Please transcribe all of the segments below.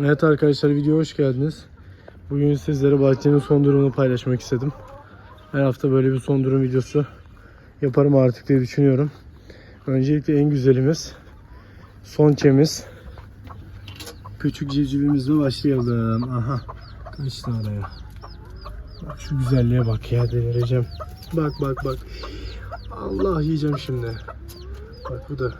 Evet arkadaşlar videoya hoş geldiniz. Bugün sizlere bahçenin son durumunu paylaşmak istedim. Her hafta böyle bir son durum videosu yaparım artık diye düşünüyorum. Öncelikle en güzelimiz son çemiz. Küçük civcivimizle başlayalım. Aha kaçtı oraya. Bak şu güzelliğe bak ya delireceğim. Bak bak bak. Allah yiyeceğim şimdi. Bak bu da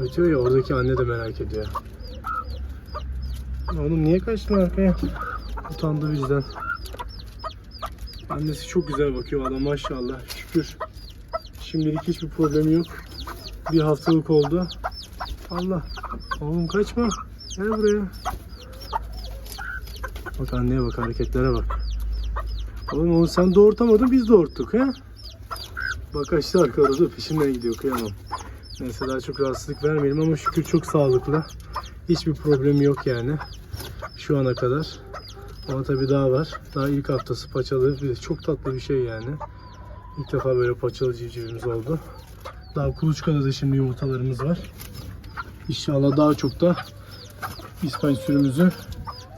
ötüyor ya oradaki anne de merak ediyor. Oğlum niye kaçtın arkaya? Utandı bizden. Annesi çok güzel bakıyor valla maşallah şükür. Şimdilik hiçbir problemi yok. Bir haftalık oldu. Allah. Oğlum kaçma. Gel buraya. Bak anneye bak hareketlere bak. Oğlum onu sen doğurtamadın biz doğurttuk ha? Bak kaçtı arka arada peşinden gidiyor kıyamam. Neyse daha çok rahatsızlık vermeyelim ama şükür çok sağlıklı. Hiçbir problemi yok yani. Şu ana kadar. Ama tabii daha var. Daha ilk haftası paçalı. Çok tatlı bir şey yani. İlk defa böyle paçalı civcivimiz oldu. Daha kuluçkada da şimdi yumurtalarımız var. İnşallah daha çok da İspaç sürümüzü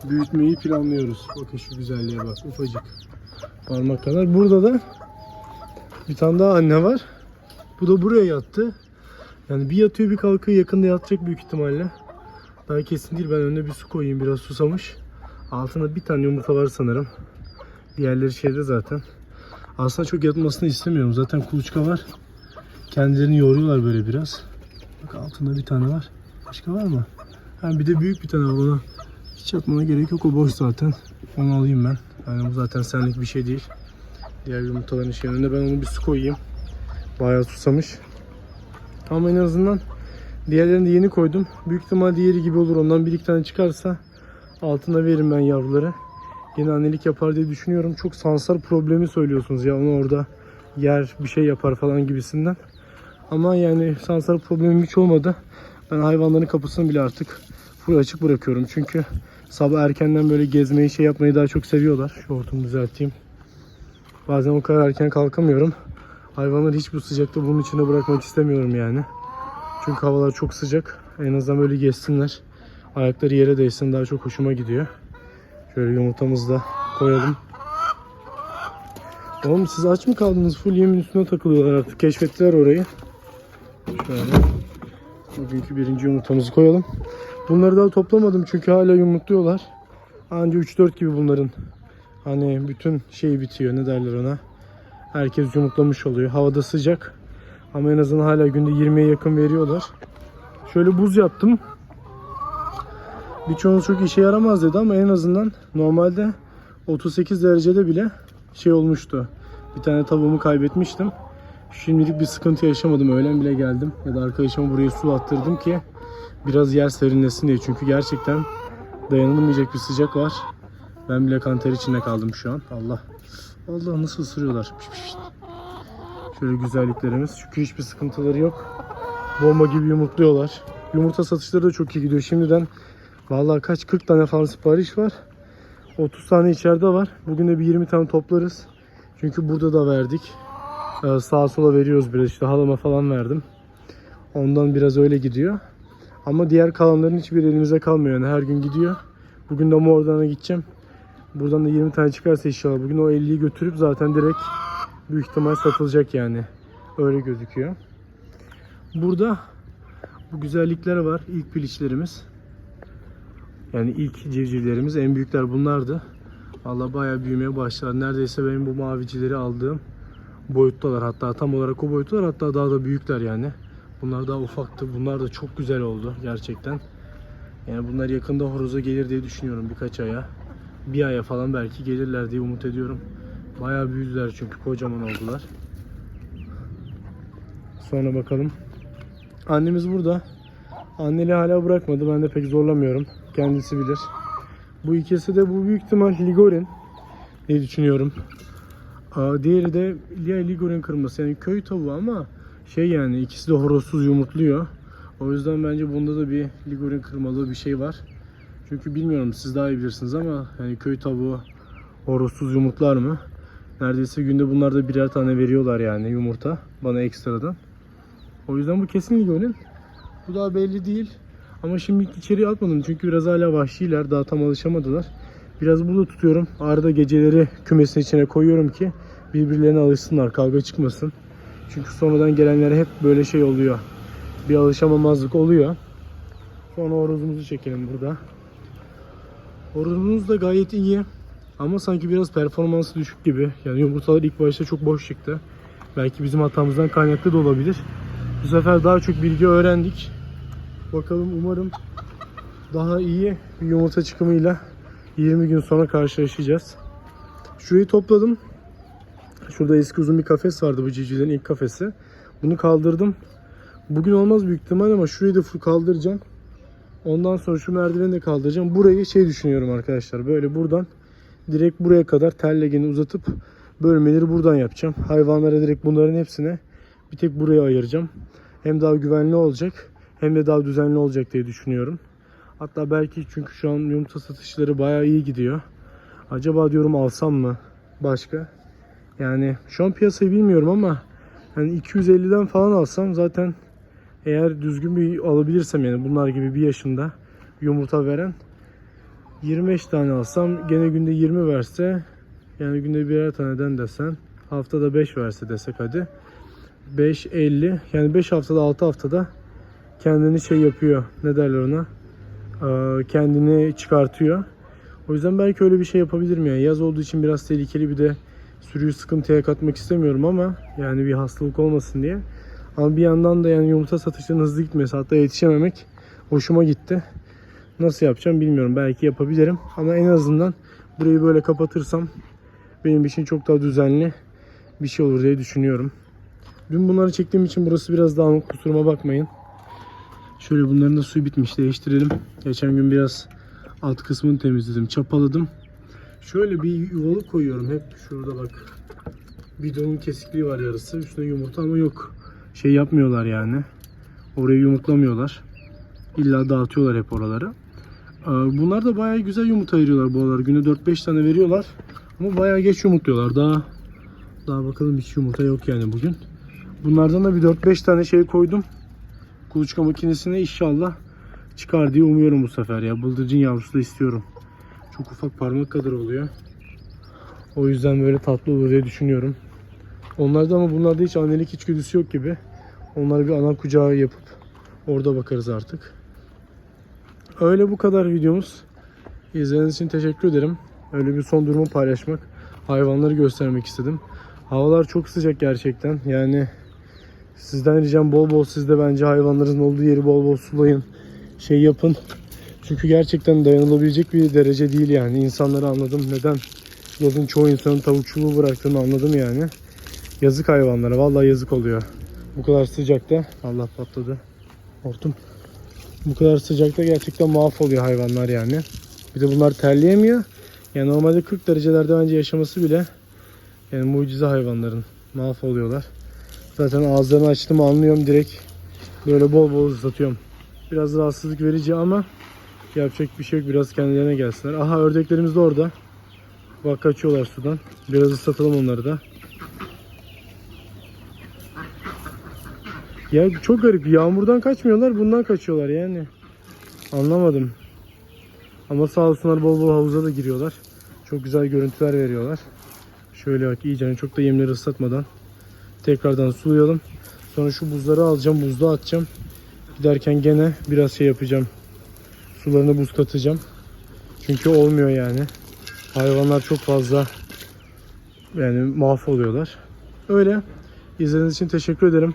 büyütmeyi planlıyoruz. Bakın şu güzelliğe bak. Ufacık. Parmak kadar. Burada da bir tane daha anne var. Bu da buraya yattı. Yani bir yatıyor bir kalkıyor. Yakında yatacak büyük ihtimalle. Daha kesin değil. Ben önüne bir su koyayım. Biraz susamış. Altında bir tane yumurta var sanırım. Diğerleri şeyde zaten. Aslında çok yatmasını istemiyorum. Zaten kuluçka var. Kendilerini yoruyorlar böyle biraz. Bak altında bir tane var. Başka var mı? Ha, bir de büyük bir tane var ona. Hiç yapmana gerek yok. O boş zaten. Onu alayım ben. Yani bu zaten senlik bir şey değil. Diğer yumurtaların şey önünde ben onu bir su koyayım. Bayağı susamış. Ama en azından diğerlerini de yeni koydum. Büyük ihtimal diğeri gibi olur. Ondan bir iki tane çıkarsa altına veririm ben yavruları. Yine annelik yapar diye düşünüyorum. Çok sansar problemi söylüyorsunuz ya onu orada yer bir şey yapar falan gibisinden. Ama yani sansar problemim hiç olmadı. Ben hayvanların kapısını bile artık full açık bırakıyorum. Çünkü sabah erkenden böyle gezmeyi şey yapmayı daha çok seviyorlar. Şu hortumu düzelteyim. Bazen o kadar erken kalkamıyorum. Hayvanları hiç bu sıcakta bunun içine bırakmak istemiyorum yani. Çünkü havalar çok sıcak. En azından böyle gezsinler. Ayakları yere değsin daha çok hoşuma gidiyor. Şöyle yumurtamızı da koyalım. Oğlum siz aç mı kaldınız? Full yemin üstüne takılıyorlar artık. Keşfettiler orayı. Şöyle. Bugünkü birinci yumurtamızı koyalım. Bunları daha toplamadım çünkü hala yumurtluyorlar. Anca 3-4 gibi bunların. Hani bütün şey bitiyor. Ne derler ona? Herkes yumurtlamış oluyor. Havada sıcak. Ama en azından hala günde 20'ye yakın veriyorlar. Şöyle buz yaptım. Birçoğunuz çok işe yaramaz dedi ama en azından normalde 38 derecede bile şey olmuştu. Bir tane tavuğumu kaybetmiştim. Şimdilik bir sıkıntı yaşamadım. Öğlen bile geldim. Ya da arkadaşıma buraya su attırdım ki biraz yer serinlesin diye. Çünkü gerçekten dayanılmayacak bir sıcak var. Ben bile kanter içinde kaldım şu an. Allah. Allah nasıl ısırıyorlar. Piş piş. Şöyle güzelliklerimiz. Çünkü hiçbir sıkıntıları yok. Bomba gibi yumurtluyorlar. Yumurta satışları da çok iyi gidiyor. Şimdiden vallahi kaç 40 tane falan sipariş var. 30 tane içeride var. Bugün de bir 20 tane toplarız. Çünkü burada da verdik. Ee, sağa sola veriyoruz biraz. İşte halama falan verdim. Ondan biraz öyle gidiyor. Ama diğer kalanların hiçbir elimize kalmıyor. Yani her gün gidiyor. Bugün de Mordan'a gideceğim. Buradan da 20 tane çıkarsa inşallah. Bugün o 50'yi götürüp zaten direkt büyük ihtimal satılacak yani. Öyle gözüküyor. Burada bu güzellikler var. İlk piliçlerimiz. Yani ilk civcivlerimiz. En büyükler bunlardı. Valla bayağı büyümeye başladı. Neredeyse benim bu mavicileri aldığım boyuttalar. Hatta tam olarak o boyuttalar. Hatta daha da büyükler yani. Bunlar daha ufaktı. Bunlar da çok güzel oldu gerçekten. Yani bunlar yakında horoza gelir diye düşünüyorum birkaç aya. Bir aya falan belki gelirler diye umut ediyorum. Bayağı büyüdüler çünkü kocaman oldular. Sonra bakalım. Annemiz burada. Anneli hala bırakmadı. Ben de pek zorlamıyorum. Kendisi bilir. Bu ikisi de bu büyük ihtimal Ligorin diye düşünüyorum. Diğeri de Ligorin kırması yani köy tavuğu ama şey yani ikisi de horozsuz yumurtluyor. O yüzden bence bunda da bir Ligorin kırmalı bir şey var. Çünkü bilmiyorum siz daha iyi bilirsiniz ama yani köy tavuğu horozsuz yumurtlar mı? Neredeyse günde bunlar da birer tane veriyorlar yani yumurta bana ekstradan. O yüzden bu kesin Ligorin. Bu daha belli değil. Ama şimdi içeriye atmadım çünkü biraz hala vahşiler. Daha tam alışamadılar. Biraz burada tutuyorum. Arada geceleri kümesin içine koyuyorum ki birbirlerine alışsınlar. Kavga çıkmasın. Çünkü sonradan gelenlere hep böyle şey oluyor. Bir alışamamazlık oluyor. Sonra horozumuzu çekelim burada. Horozumuz da gayet iyi. Ama sanki biraz performansı düşük gibi. Yani yumurtalar ilk başta çok boş çıktı. Belki bizim hatamızdan kaynaklı da olabilir. Bu sefer daha çok bilgi öğrendik. Bakalım umarım daha iyi bir yumurta çıkımıyla 20 gün sonra karşılaşacağız. Şurayı topladım. Şurada eski uzun bir kafes vardı bu civcivlerin ilk kafesi. Bunu kaldırdım. Bugün olmaz büyük ihtimal ama şurayı da full kaldıracağım. Ondan sonra şu merdiveni de kaldıracağım. Burayı şey düşünüyorum arkadaşlar. Böyle buradan direkt buraya kadar tellegini uzatıp bölmeleri buradan yapacağım. Hayvanlara direkt bunların hepsine bir tek buraya ayıracağım. Hem daha güvenli olacak hem de daha düzenli olacak diye düşünüyorum. Hatta belki çünkü şu an yumurta satışları bayağı iyi gidiyor. Acaba diyorum alsam mı başka? Yani şu an piyasayı bilmiyorum ama hani 250'den falan alsam zaten eğer düzgün bir alabilirsem yani bunlar gibi bir yaşında yumurta veren 25 tane alsam gene günde 20 verse yani günde birer taneden desen haftada 5 verse desek hadi 5 50 yani 5 haftada 6 haftada kendini şey yapıyor ne derler ona Ee, kendini çıkartıyor. O yüzden belki öyle bir şey yapabilirim yani. Yaz olduğu için biraz tehlikeli bir de sürüyü sıkıntıya katmak istemiyorum ama yani bir hastalık olmasın diye. Ama bir yandan da yani yumurta satışlarının hızlı gitmesi hatta yetişememek hoşuma gitti. Nasıl yapacağım bilmiyorum. Belki yapabilirim ama en azından burayı böyle kapatırsam benim için çok daha düzenli bir şey olur diye düşünüyorum. Dün bunları çektiğim için burası biraz dağınık kusuruma bakmayın. Şöyle bunların da suyu bitmiş değiştirelim. Geçen gün biraz alt kısmını temizledim, çapaladım. Şöyle bir yuvalık koyuyorum hep şurada bak. Bidonun kesikliği var yarısı. Üstüne yumurta ama yok. Şey yapmıyorlar yani. Orayı yumurtlamıyorlar. İlla dağıtıyorlar hep oraları. Ee, Bunlar da bayağı güzel yumurta ayırıyorlar bu aralar. Güne 4-5 tane veriyorlar. Ama bayağı geç yumurtluyorlar. Daha daha bakalım hiç yumurta yok yani bugün. Bunlardan da bir 4-5 tane şey koydum. Kuluçka makinesine inşallah çıkar diye umuyorum bu sefer ya. Bıldırcın yavrusu da istiyorum. Çok ufak parmak kadar oluyor. O yüzden böyle tatlı olur diye düşünüyorum. Onlarda ama bunlarda hiç annelik içgüdüsü yok gibi. Onlara bir ana kucağı yapıp orada bakarız artık. Öyle bu kadar videomuz. İzlediğiniz için teşekkür ederim. Öyle bir son durumu paylaşmak, hayvanları göstermek istedim. Havalar çok sıcak gerçekten. Yani sizden ricam bol bol siz de bence hayvanların olduğu yeri bol bol sulayın. Şey yapın. Çünkü gerçekten dayanılabilecek bir derece değil yani. İnsanları anladım. Neden yazın çoğu insanın tavukçuluğu bıraktığını anladım yani. Yazık hayvanlara. Vallahi yazık oluyor. Bu kadar sıcakta. Allah patladı. Hortum. Bu kadar sıcakta gerçekten mahvoluyor hayvanlar yani. Bir de bunlar terleyemiyor. Yani normalde 40 derecelerde bence yaşaması bile yani mucize hayvanların mahvoluyorlar. Zaten ağızlarını açtım anlıyorum direkt böyle bol bol ıslatıyorum. Biraz rahatsızlık verici ama yapacak bir şey yok. Biraz kendilerine gelsinler. Aha ördeklerimiz de orada. Bak kaçıyorlar sudan. Biraz ıslatalım onları da. Ya çok garip. Yağmurdan kaçmıyorlar, bundan kaçıyorlar yani. Anlamadım. Ama sağ olsunlar bol bol havuza da giriyorlar. Çok güzel görüntüler veriyorlar. Şöyle bak iyice çok da yemleri ıslatmadan tekrardan sulayalım. Sonra şu buzları alacağım, buzluğa atacağım. Giderken gene biraz şey yapacağım. Sularını buz katacağım. Çünkü olmuyor yani. Hayvanlar çok fazla yani mahvoluyorlar. Öyle. İzlediğiniz için teşekkür ederim.